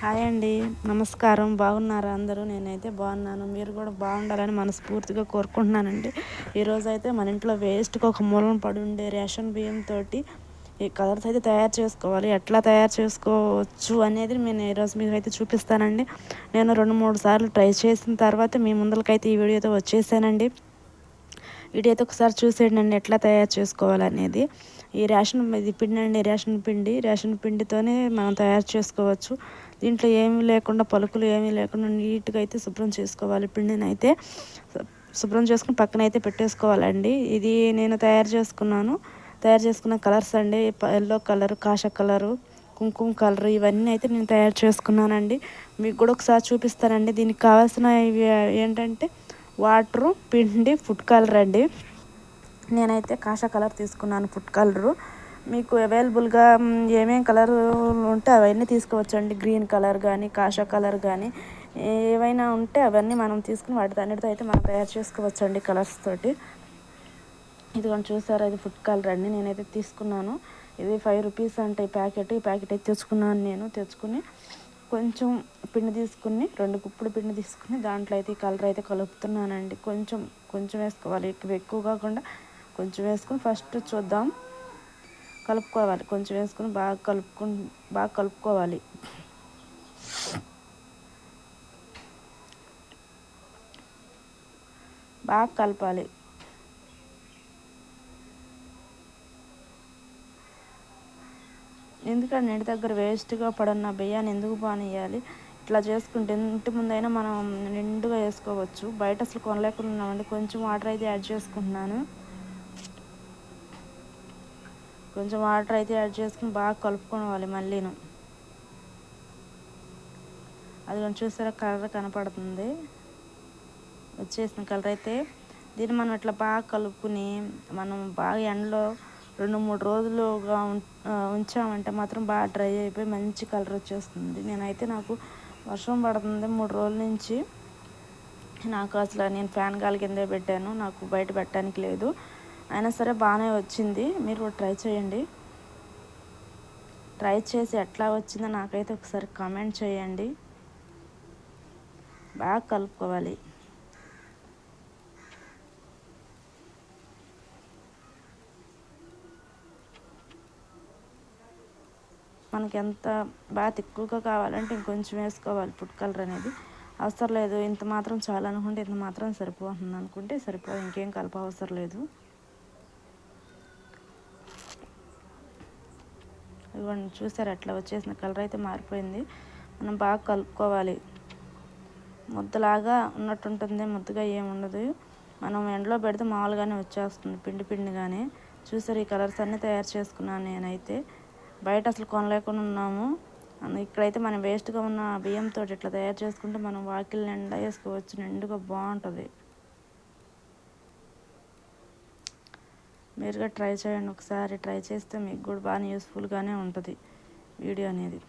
Hi అండి. నమస్కారం. బాగున్నారా అందరూ? నేనైతే బాగున్నాను. మీరు కూడా బాగుండాలని మనస్ఫూర్తిగా కోరుకుంటున్నానండి. ఈరోజు అయితే మన ఇంట్లో వేస్ట్గా ఒక మూలం పడి ఉండే రేషన్ బియ్యంతో ఈ కలర్స్ అయితే తయారు చేసుకోవాలి. ఎట్లా తయారు చేసుకోవచ్చు అనేది నేను ఈరోజు మీకు అయితే చూపిస్తానండి. నేను రెండు మూడు సార్లు ట్రై చేసిన తర్వాత మీ ముందరకైతే ఈ వీడియోతో వచ్చేసానండి. వీడియో ఒకసారి చూసేయండి ఎట్లా తయారు చేసుకోవాలనేది. ఈ రేషన్ ఇది పిండి అండి రేషన్ పిండి. రేషన్ పిండితోనే మనం తయారు చేసుకోవచ్చు. దీంట్లో ఏమీ లేకుండా పలుకులు ఏమీ లేకుండా నీట్గా అయితే శుభ్రం చేసుకోవాలి. పిండిని అయితే శుభ్రం చేసుకుని పక్కన అయితే పెట్టేసుకోవాలండి. ఇది నేను తయారు చేసుకున్నాను. తయారు చేసుకున్న కలర్స్ అండి ఎల్లో కలర్ కాష కలరు కుంకుమ కలర్ ఇవన్నీ అయితే నేను తయారు చేసుకున్నానండి. మీకు కూడా ఒకసారి చూపిస్తానండి. దీనికి కావాల్సిన ఏంటంటే వాటరు పిండి ఫుడ్ కలర్ అండి. నేనైతే కాషా కలర్ తీసుకున్నాను ఫుడ్ కలరు. మీకు అవైలబుల్గా ఏమేం కలర్ ఉంటే అవన్నీ తీసుకోవచ్చండి. గ్రీన్ కలర్ కానీ కాషా కలర్ కానీ ఏవైనా ఉంటే అవన్నీ మనం తీసుకుని వాటి అన్నిటితో అయితే మనం తయారు చేసుకోవచ్చండి కలర్స్ తోటి. ఇదిగోండి చూసారా? ఇది ఫుడ్ కలర్ అండి. నేనైతే తీసుకున్నాను. ఇది ఫైవ్ రూపీస్ అంటే ఈ ప్యాకెట్. ఈ ప్యాకెట్ అయితే తెచ్చుకున్నాను నేను తెచ్చుకుని కొంచెం పిండి తీసుకుని రెండు కుప్పుడు పిండి తీసుకుని దాంట్లో అయితే ఈ కలర్ అయితే కలుపుతున్నానండి. కొంచెం కొంచెం వేసుకోవాలి. ఎక్కువ ఎక్కువ కాకుండా కొంచెం వేసుకుని ఫస్ట్ చూద్దాం. కలుపుకోవాలి. కొంచెం వేసుకుని బాగా కలుపుకు బాగా కలుపుకోవాలి. బాగా కలపాలి. ఎందుకంటే నీటి దగ్గర వేస్ట్గా పడన్న బియ్యాన్ని ఎందుకు బానియాలి ఇట్లా చేసుకుంటే ఇంటి ముందైనా మనం నిండుగా వేసుకోవచ్చు. బయట అసలు కొనలేకుండా ఉన్నామండి. కొంచెం వాటర్ అయితే యాడ్ చేసుకుంటున్నాను. కొంచెం వాటర్ అయితే యాడ్ చేసుకుని బాగా కలుపుకోవాలి మళ్ళీను. అది కొంచెం చూసారా కలర్ కనపడుతుంది. వచ్చేసిన కలర్ అయితే దీన్ని మనం ఇట్లా బాగా కలుపుకుని మనం బాగా ఎండలో రెండు మూడు రోజులుగా ఉంచామంటే మాత్రం బాగా డ్రై అయిపోయి మంచి కలర్ వచ్చేస్తుంది. నేనైతే నాకు వర్షం పడుతుంది మూడు రోజుల నుంచి. నాకు అసలు నేను ఫ్యాన్ గాలి కిందే పెట్టాను. నాకు బయట పెట్టడానికి లేదు. అయినా సరే బాగానే వచ్చింది. మీరు ట్రై చేయండి. ట్రై చేసి ఎట్లా వచ్చిందో నాకైతే ఒకసారి కామెంట్ చేయండి. బాగా కలుపుకోవాలి. మనకి ఎంత బాగా ఎక్కువగా కావాలంటే ఇంకొంచెం వేసుకోవాలి ఫుడ్ కలర్ అనేది. అవసరం లేదు ఇంత మాత్రం చాలా అనుకుంటే ఇంత మాత్రం సరిపోతుంది అనుకుంటే సరిపోదు ఇంకేం కలప అవసరం లేదు. ఇవ్వండి చూసారు అట్లా వచ్చేసిన కలర్ అయితే మారిపోయింది. మనం బాగా కలుపుకోవాలి. ముద్దలాగా ఉన్నట్టు ఉంటుంది ముద్దగా ఏముండదు మనం ఎండలో పెడితే మామూలుగానే వచ్చేస్తుంది పిండి పిండిగానే. చూసారు ఈ కలర్స్ అన్నీ తయారు చేసుకున్నాను నేనైతే. బయట అసలు కొనలేకుండా ఉన్నాము. ఇక్కడైతే మనం వేస్ట్గా ఉన్న బియ్యంతో ఇట్లా తయారు చేసుకుంటే మనం వాకిల్ నిండా వేసుకోవచ్చు. నిండుగా బాగుంటుంది. మీరుగా ట్రై చేయండి. ఒకసారి ట్రై చేస్తే మీకు కూడా బాగా యూస్ఫుల్గానే ఉంటుంది వీడియో అనేది.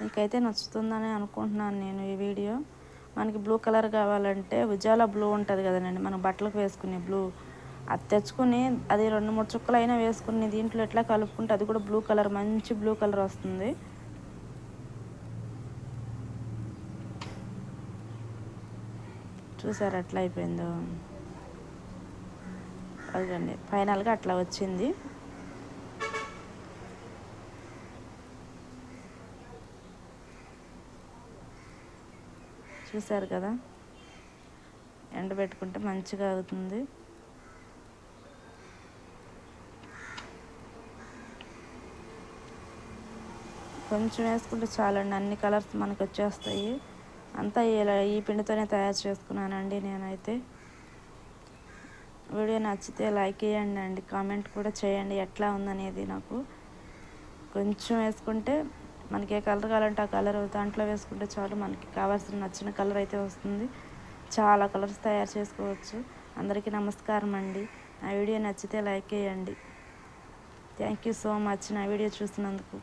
మీకైతే నచ్చుతుందని అనుకుంటున్నాను నేను ఈ వీడియో. మనకి బ్లూ కలర్ కావాలంటే ఉజాల బ్లూ ఉంటుంది కదండి. మనం బట్టలకు వేసుకునే బ్లూ. అది తెచ్చుకుని అది రెండు మూడు చుక్కలు అయినా వేసుకుని దీంట్లో ఎట్లా కలుపుకుంటే అది కూడా బ్లూ కలర్ మంచి బ్లూ కలర్ వస్తుంది. చూసారు అట్లా అయిపోయిందో? అదండి ఫైనల్గా అట్లా వచ్చింది. చూసారు కదా? ఎండబెట్టుకుంటే మంచిగా అవుతుంది కొంచెం వేసుకుంటే చాలండి అన్ని కలర్స్ మనకు వచ్చేస్తాయి. అంతా ఇలా ఈ పిండితోనే తయారు చేసుకున్నానండి నేనైతే. వీడియో నచ్చితే లైక్ చేయండి అండి కామెంట్ కూడా చేయండి ఎట్లా ఉందనేది నాకు. కొంచెం వేసుకుంటే మనకి ఏ కలర్ కావాలంటే ఆ కలర్ దాంట్లో వేసుకుంటే చాలు. మనకి కావాల్సిన నచ్చిన కలర్ అయితే వస్తుంది. చాలా కలర్స్ తయారు చేసుకోవచ్చు. అందరికీ నమస్కారం అండి. నా వీడియో నచ్చితే లైక్ చేయండి. Thank you so much. నా వీడియో చూసినందుకు.